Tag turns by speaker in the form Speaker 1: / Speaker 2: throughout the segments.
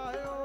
Speaker 1: ਜਸ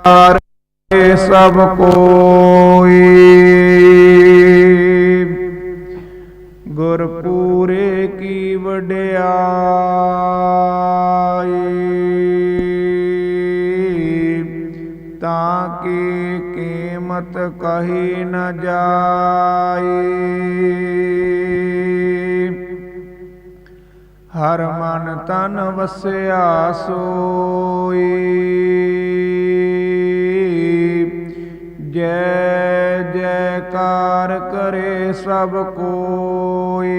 Speaker 1: ਜੈਕਾਰ ਸਭ ਕੋਈ ਗੁਰਪੂਰੇ ਕੀ ਵਡਿਆਈ ਤਾਂ ਕੀ ਕੀਮਤ ਕਹੀ ਨ ਜਾਈ ਹਰ ਮਨ ਤਨ ਵਸਿਆ ਜੈ ਜੈਕਾਰ ਕਰੇ ਸਭ ਕੋਈ।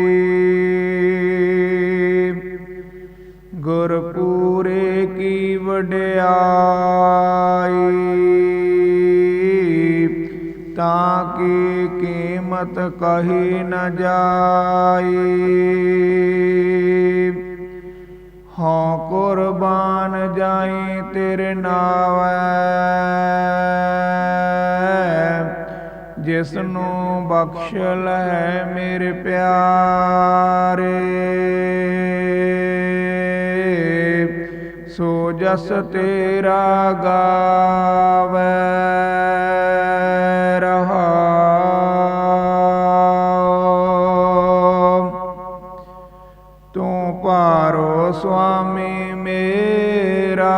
Speaker 1: ਗੁਰਪੂਰੇ ਕੀ ਵਡਿਆਈ, ਤਾਂ ਕਿ ਕੀਮਤ ਕਹੀ ਨ ਜਾਈ। ਹਾਂ ਕੁਰਬਾਨ ਜਾਈ ਤੇਰੇ ਨਾਵੈ ਜਿਸ ਨੂੰ ਬਖਸ਼ ਲੈ ਮੇਰੇ ਪਿਆਰੇ। ਸੋ ਜਸ ਤੇਰਾ ਗਾਵੇ ਰਹਾ ਤੂੰ ਪਾਰੋ ਸੁਆਮੀ ਮੇਰਾ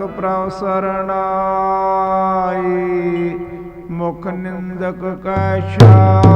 Speaker 1: ਨਾਨਕ ਪ੍ਰਭ ਸਰਨਾਈ ਮੁਖ ਨਿੰਦਕ ਕੈ ਛਾਈ